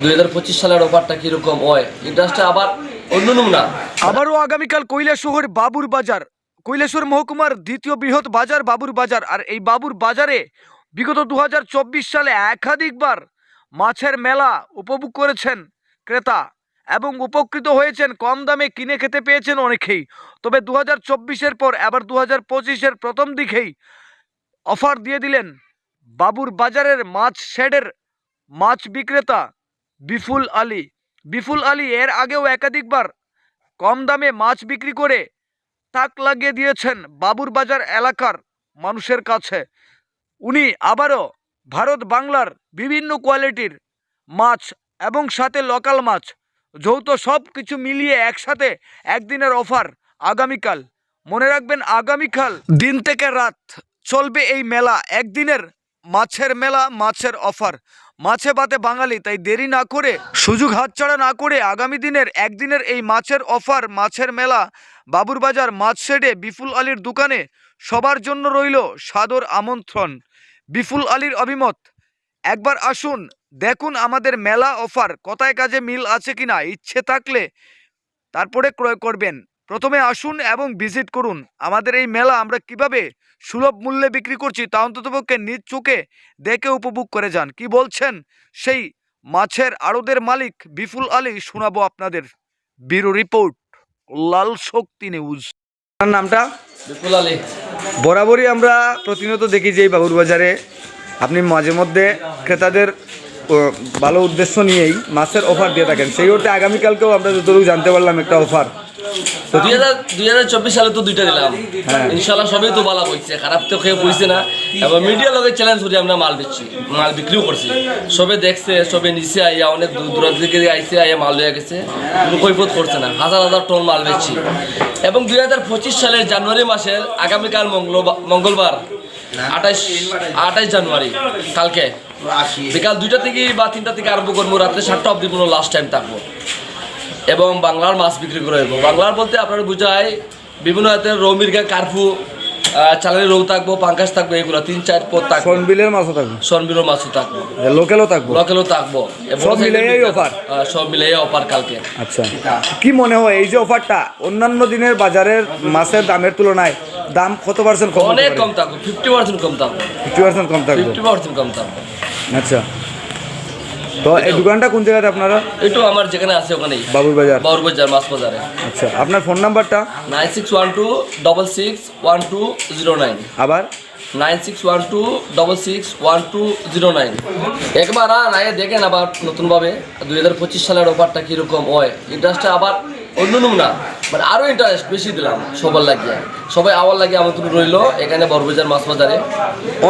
দুই হাজার পঁচিশ সালের অফারটা কীরকম? হয় ইন্টারেস্টটা আবার অন্য না আবারও আগামীকাল কৈলাসহর বাবুর বাজার। কৈলাসহর মহকুমার দ্বিতীয় বৃহৎ বাজার বাবুর বাজার। আর এই বাবুর বাজারে বিগত দু হাজার চব্বিশ সালে একাধিকবার মাছের মেলা উপভোগ করেছেন ক্রেতা এবং উপকৃত হয়েছেন। কম দামে কিনে খেতে পেয়েছেন অনেকেই। তবে দু হাজার পর আবার দু হাজার প্রথম দিকেই অফার দিয়ে দিলেন বাবুর বাজারের মাছ শেডের মাছ বিক্রেতা বিফুল আলী। বিফুল আলী এর আগেও একাধিকবার কম দামে মাছ বিক্রি করে তাক লাগিয়ে দিয়েছেন বাবুর বাজার এলাকার মানুষের কাছে। উনি আবারও ভারত বাংলার বিভিন্ন কোয়ালিটির মাছ এবং সাথে লোকাল মাছ, যৌথ সব কিছু মিলিয়ে একসাথে একদিনের অফার আগামীকাল। মনে রাখবেন আগামীকাল দিন থেকে রাত চলবে এই মেলা, একদিনের মাছের মেলা, মাছের অফার মাছে বাতে বাঙালি, তাই দেরি না করে, সুযোগ হাতছাড়া না করে আগামী দিনের একদিনের এই মাছের অফার, মাছের মেলা বাবুর বাজার মাছ শেডে বিপুল আলীর দোকানে সবার জন্য রইল সাদর আমন্ত্রণ। বিপুল আলীর অভিমত, একবার আসুন, দেখুন আমাদের মেলা অফার, কথায় কাজে মিল আছে কিনা, ইচ্ছে থাকলে তারপরে ক্রয় করবেন। প্রথমে আসুন এবং ভিজিট করুন। আমাদের এই মেলা আমরা কীভাবে সুলভ মূল্যে বিক্রি করছি তা অন্ততপক্ষে নিজ চোখে দেখে উপভোগ করে যান। কি বলছেন? সেই মাছের আড়দের মালিক বিপুল আলী শোনাবো আপনাদের bureau report Lal Shakti news. আপনার নামটা? বিপুল আলী। বরাবরই আমরা প্রতিনিয়ত দেখি যে এই বাবুর বাজারে আপনি মাঝে মধ্যে ক্রেতাদের ভালো উদ্দেশ্য নিয়েই মাছের অফার দিয়ে থাকেন। সেই অর্থে আগামীকালকেও আমরা যতটুকু জানতে পারলাম একটা অফার দুই হাজার দুই হাজার চব্বিশ সালে তো দুইটা দিলাম। ইনশাল্লাহ সবই তো ভালো হয়েছে খারাপ তো খেয়ে বুঝছে না। এবং মিডিয়ার লগে চ্যালেঞ্জ করি আমরা মাল বেচছি মাল বিক্রিও করছি। সবে দেখছে সবে নিচে আইয়া অনেক দূর দূরান্ত থেকে আইসে আইয়া মাল লয়ে গেছে। কোনো কৈফত করছে না হাজার হাজার টন মাল বেচছি। এবং দুই হাজার পঁচিশ সালের জানুয়ারি মাসের আগামীকাল মঙ্গলবার মঙ্গলবার আঠাইশ আঠাইশ জানুয়ারি কালকে। বিকাল দুইটা থেকে বা তিনটা থেকে আরম্ভ করব রাত্রে সাতটা অব্দি কোনো লাস্ট টাইম থাকব। এবং বাংলার মাছ বিক্রি করে দেবো। বাংলার বলতে আপনারা বুঝায় বিভিন্ন হাতের রৌ মির্গা কার্ফু চালানি রৌ থাকব পাঙ্কাশ থাকব এগুলো তিন চার পদ থাকব। সনবিলের মাছও থাকবে? সনবিরও মাছও থাকব। লোকেলও থাকব? লোকেলও থাকব। সব offer? আহ, সব মিলিয়ে অফার কালকে। আচ্ছা। কি মনে হয় এই যে অফারটা অন্যান্য দিনের বাজারের মাছের দামের তুলনায় দাম কত পার্সেন্ট কম অনেক কম থাকব ফিফটি পার্সেন্ট কম থাকব। ফিফটি পার্সেন্ট কম থাকবে? ফিফটি পার্সেন্ট কম থাকব। আচ্ছা। তো এই দোকানটা কোন জায়গাতে আপনারা? একটু আমার যেখানে আছে ওখানেই। বাবুর বাজার। বাউরবাজার মাছ বাজারে। আচ্ছা আপনার ফোন নাম্বারটা? Nine six one two double six one two zero nine. আবার? Nine six one two double six one two zero nine. একবার আন আগে দেখেন আবার নতুনভাবে দুই হাজার পঁচিশ সালের অফারটা কীরকম হয়। ইন্টারেস্টটা আবার অন্য না। মানে আরও ইন্টারেস্ট বেশি দিলাম সবার লাগিয়ে। সবাই আবার লাগে আমন্ত্রণ রইল এখানে বরবাজার মাছ বাজারে।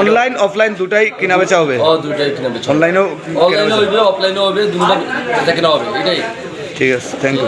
অনলাইন অফলাইন দুটাই কিনা বেচা হবে? ও দুটাই কিনা বেচা অনলাইনেও অনলাইনে হবে? অফলাইনেও হবে দুটো কিনা হবে এটাই। ঠিক আছে থ্যাংক ইউ